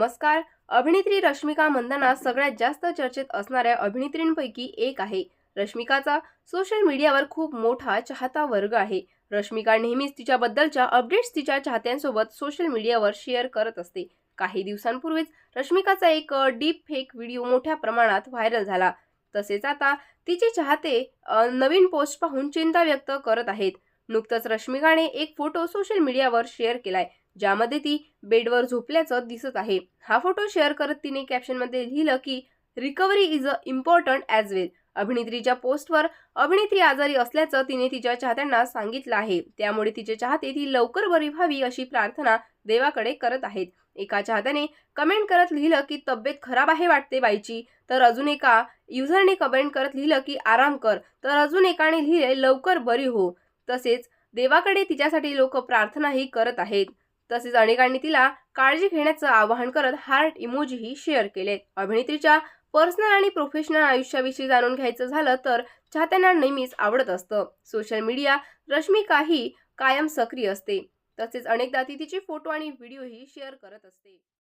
नमस्कार अभिनेत्री रश्मिका मंदाना सगळ्यात जास्त चर्चेत असणाऱ्या अभिनेत्रींपैकी एक आहे. रश्मिकाचा सोशल मीडियावर खूप मोठा चाहता वर्ग आहे. रश्मिका नेहमीच तिच्याबद्दलच्या अपडेट्स तिच्या चाहत्यांसोबत सोशल मीडियावर शेअर करत असते. काही दिवसांपूर्वीच रश्मिकाचा एक डीप फेक व्हिडिओ मोठ्या प्रमाणात व्हायरल झाला. तसेच आता तिचे चाहते नवीन पोस्ट पाहून चिंता व्यक्त करत आहेत. नुकतंच रश्मिकाने एक फोटो सोशल मीडियावर शेअर केलाय. ज्यामध्ये ती बेडवर झोपल्याचं दिसत आहे. हा फोटो शेअर करत तिने कॅप्शनमध्ये लिहिलं की recovery is a important as well. अभिनेत्रीच्या पोस्टवर अभिनेत्री आजारी असल्याचं तिने तिच्या चाहत्यांना सांगितलं आहे. त्यामुळे तिचे चाहते ती लवकर बरी व्हावी अशी प्रार्थना देवाकडे करत आहेत. एका चाहत्याने कमेंट करत लिहिलं की तब्येत खराब आहे वाटते बाईची. तर अजून एका युजरने कमेंट करत लिहिलं की आराम कर. तर अजून एकाने लिहिले लवकर बरी हो. तसेच देवाकडे तिच्यासाठी लोक प्रार्थनाही करत आहेत. तसेच अनेकांनी तिला काळजी घेण्याचं आवाहन करत हार्ट इमोजीही शेअर केले. अभिनेत्रीच्या पर्सनल आणि प्रोफेशनल आयुष्याविषयी जाणून घ्यायचं झालं तर चाहत्यांना नेहमीच आवडत असतं. सोशल मीडिया रश्मिकाही कायम सक्रिय असते. तसेच अनेकदा ती तिचे फोटो आणि व्हिडिओही शेअर करत असते.